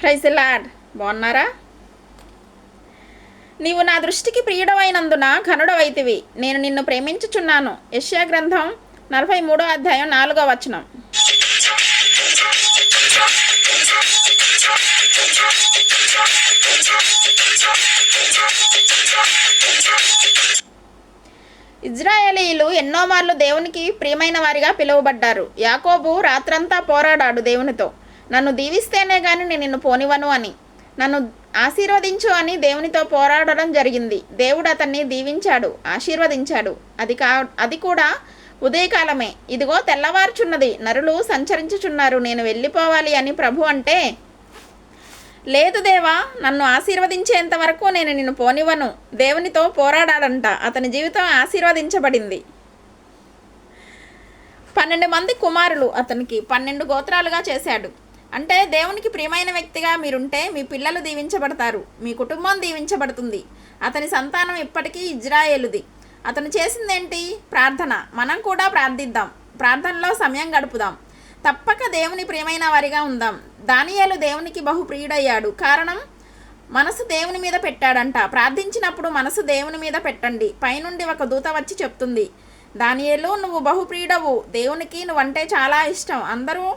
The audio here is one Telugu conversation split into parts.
ప్రైజ్ బాగున్నారా? నీవు నా దృష్టికి ప్రియుడవైనందున ఘనుడవైతివి. నేను నిన్ను ప్రేమించుచున్నాను. యష్యా గ్రంథం నలభై మూడో అధ్యాయం నాలుగో వచనం. ఇజ్రాయేలీలు ఎన్నో మార్లు దేవునికి ప్రియమైన వారిగా పిలువబడ్డారు. యాకోబు రాత్రంతా పోరాడాడు దేవునితో. నన్ను దీవిస్తేనే కానీ నేను నిన్ను పోనివను అని. నన్ను ఆశీర్వదించు అని దేవునితో పోరాడడం జరిగింది. దేవుడు అతన్ని దీవించాడు ఆశీర్వదించాడు. అది కా అది కూడా ఉదయకాలమే. ఇదిగో తెల్లవారుచున్నది నరులు సంచరించుచున్నారు నేను వెళ్ళిపోవాలి అని ప్రభు అంటే లేదు దేవా నన్ను ఆశీర్వదించేంత వరకు నేను నిన్ను పోనివ్వను. దేవునితో పోరాడాడంట అతని జీవితం ఆశీర్వదించబడింది. పన్నెండు మంది కుమారులు అతనికి పన్నెండు గోత్రాలుగా చేశాడు. అంటే దేవునికి ప్రియమైన వ్యక్తిగా మీరుంటే మీ పిల్లలు దీవించబడతారు. మీ కుటుంబం దీవించబడుతుంది. అతని సంతానం ఇప్పటికీ ఇజ్రాయేలుది. అతను చేసిందేంటి? ప్రార్థన. మనం కూడా ప్రార్థిద్దాం. ప్రార్థనలో సమయం గడుపుదాం. తప్పక దేవుని ప్రియమైన వారిగా ఉందాం. దానియాలు దేవునికి బహు ప్రియుడయ్యాడు. కారణం? మనసు దేవుని మీద పెట్టాడంట. ప్రార్థించినప్పుడు మనసు దేవుని మీద పెట్టండి. పైనుండి ఒక దూత వచ్చి చెప్తుంది. దానియేలు నువ్వు బహుప్రియుడవు దేవునికి నువ్వంటే చాలా ఇష్టం. అందరూ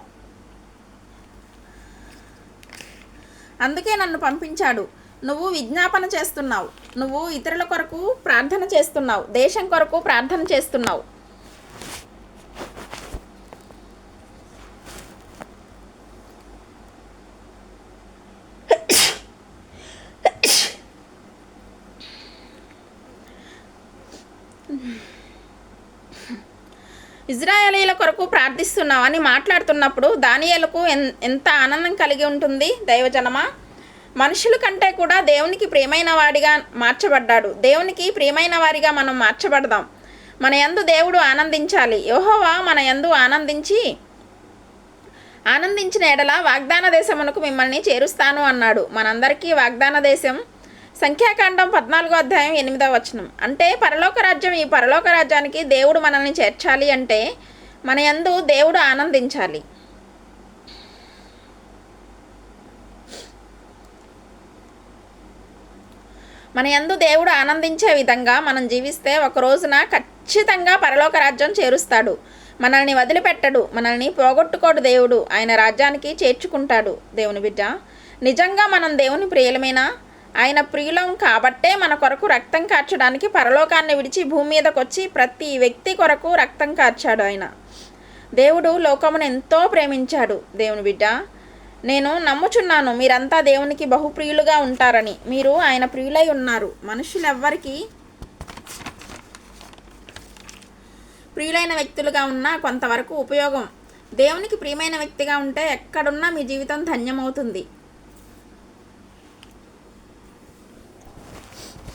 అందుకే నన్ను పంపించాడు. నువ్వు విజ్ఞాపన చేస్తున్నావు. నువ్వు ఇతరుల కొరకు ప్రార్థన చేస్తున్నావు. దేశం కొరకు ప్రార్థన చేస్తున్నావు. ఇజ్రాయేలీల కొరకు ప్రార్థిస్తున్నామని మాట్లాడుతున్నప్పుడు దానియలకు ఎన్ ఎంత ఆనందం కలిగి ఉంటుంది దైవజనమా? మనుషుల కంటే కూడా దేవునికి ప్రియమైన వాడిగా మార్చబడ్డాడు. దేవునికి ప్రియమైన వారిగా మనం మార్చబడదాం. మన యందు దేవుడు ఆనందించాలి. యోహోవా మన యందు ఆనందించి ఆనందించిన ఎడల వాగ్దాన దేశమునకు మిమ్మల్ని చేరుస్తాను అన్నాడు. మనందరికీ వాగ్దాన దేశం సంఖ్యాకాండం పద్నాలుగో అధ్యాయం ఎనిమిదవ వచనం. అంటే పరలోక రాజ్యం ఈ పరలోక రాజ్యానికి దేవుడు మనల్ని చేర్చాలి అంటే మన యందు దేవుడు ఆనందించాలి. మన యందు దేవుడు ఆనందించే విధంగా మనం జీవిస్తే ఒక రోజున ఖచ్చితంగా పరలోక రాజ్యం చేరుస్తాడు. మనల్ని వదిలిపెట్టడు. మనల్ని పోగొట్టుకోడు దేవుడు. ఆయన రాజ్యానికి చేర్చుకుంటాడు. దేవుని బిడ్డ నిజంగా మనం దేవుని ప్రియులమైనా? ఆయన ప్రియులం కాబట్టే మన కొరకు రక్తం కార్చడానికి పరలోకాన్ని విడిచి భూమి మీదకి వచ్చి ప్రతి వ్యక్తి కొరకు రక్తం కార్చాడు ఆయన. దేవుడు లోకమును ఎంతో ప్రేమించాడు. దేవుని బిడ్డ నేను నమ్ముచున్నాను మీరంతా దేవునికి బహుప్రియులుగా ఉంటారని. మీరు ఆయన ప్రియులై ఉన్నారు. మనుషులెవ్వరికీ ప్రియులైన వ్యక్తులుగా ఉన్న కొంతవరకు ఉపయోగం. దేవునికి ప్రియమైన వ్యక్తిగా ఉంటే ఎక్కడున్నా మీ జీవితం ధన్యమవుతుంది.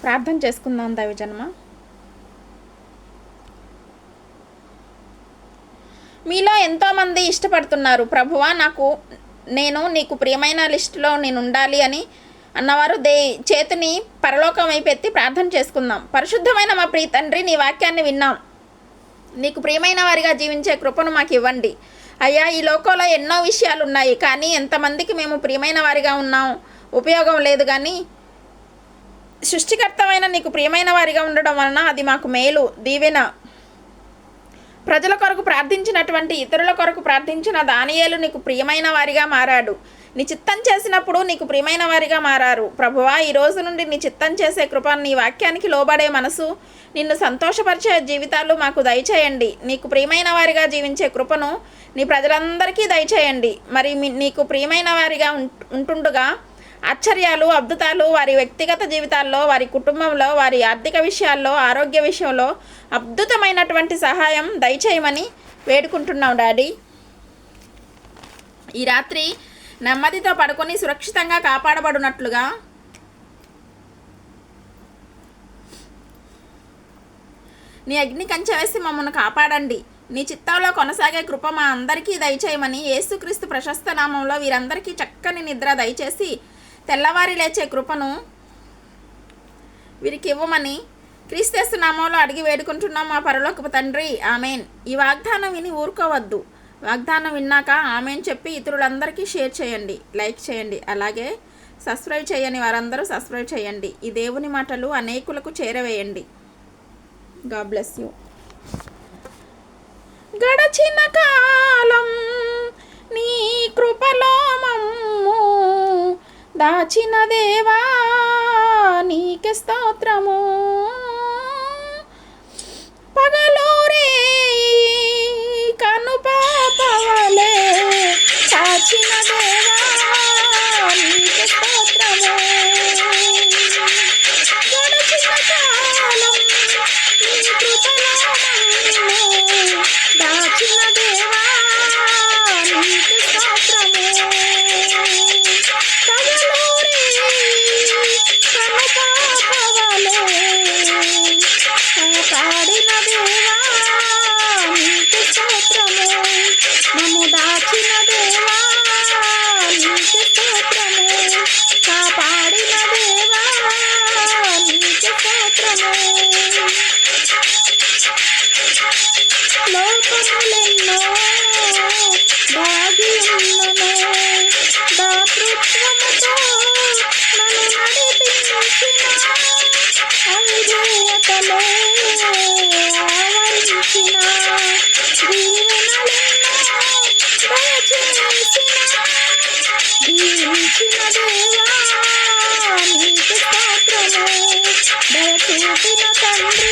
ప్రార్థన చేసుకుందాం దైవజన్మ. మీలో ఎంతోమంది ఇష్టపడుతున్నారు. ప్రభువా నాకు నేను నీకు ప్రియమైన లిస్టులో నేను ఉండాలి అని అన్నవారు దే చేతిని పరలోకం వైపు ప్రార్థన చేసుకుందాం. పరిశుద్ధమైన మా ప్రియ తండ్రి నీ వాక్యాన్ని విన్నాం. నీకు ప్రియమైన వారిగా జీవించే కృపను మాకు ఇవ్వండి. అయ్యా ఈ లోకంలో ఎన్నో విషయాలు ఉన్నాయి కానీ ఎంతమందికి మేము ప్రియమైన వారిగా ఉన్నాం. ఉపయోగం లేదు కానీ సృష్టికర్తమైన నీకు ప్రియమైన వారిగా ఉండడం వలన అది మాకు మేలు. దీవెన. ప్రజల కొరకు ప్రార్థించినటువంటి ఇతరుల కొరకు ప్రార్థించిన దానియేలు నీకు ప్రియమైన వారిగా మారాడు. నీ చిత్తం చేసినప్పుడు నీకు ప్రియమైన వారిగా మారారు. ప్రభువా ఈ రోజు నుండి నీ చిత్తం చేసే కృప నీ వాక్యానికి లోబడే మనసు నిన్ను సంతోషపరిచే జీవితాలు మాకు దయచేయండి. నీకు ప్రియమైన వారిగా జీవించే కృపను నీ ప్రజలందరికీ దయచేయండి. మరి నీకు ప్రియమైన వారిగా ఉంట్- ఉంటుండగా ఆశ్చర్యాలు అద్భుతాలు వారి వ్యక్తిగత జీవితాల్లో వారి కుటుంబంలో వారి ఆర్థిక విషయాల్లో ఆరోగ్య విషయంలో అద్భుతమైనటువంటి సహాయం దయచేయమని వేడుకుంటున్నాం డాడీ. ఈ రాత్రి నెమ్మదితో పడుకొని సురక్షితంగా కాపాడబడినట్లుగా నీ అగ్ని కంచె వేసి మమ్మల్ని కాపాడండి. నీ చిత్తంలో కొనసాగే కృప మా అందరికీ దయచేయమని యేసుక్రీస్తు ప్రశస్త నామంలో వీరందరికీ చక్కని నిద్ర దయచేసి తెల్లవారి లేచే కృపను వీరికి ఇవ్వమని క్రీస్తు నామంలో అడిగి వేడుకుంటున్నాం మా పరలోకపు తండ్రి. ఆమెన్. ఈ వాగ్దానం విని ఊరుకోవద్దు. వాగ్దానం విన్నాక ఆమెను చెప్పి ఇతరులందరికీ షేర్ చేయండి లైక్ చేయండి అలాగే సబ్స్క్రైబ్ చేయని వారందరూ సబ్స్క్రైబ్ చేయండి. ఈ దేవుని మాటలు అనేకులకు చేరవేయండి. God bless you. గడచిన కాలం నీ కృపలో మమ్ము దాచిన దేవా నీకే స్తోత్రము. పగలూరే కను పాపవలే. కాచిన దేవా నీకే స్తోత్రము. గడచిన కాలం నీ కృపలో దాచిన దేవా నీకే లోకములెన్నో దాగి ఉన్నను దాతృత్వముతో నన్ను నడిపించిన అవిధేయతలో ఆవరించిన దీవెనలెన్నో దయచేసిన దీవించిన దేవా నీకు స్తోత్రము దయచూపిన తండ్రి.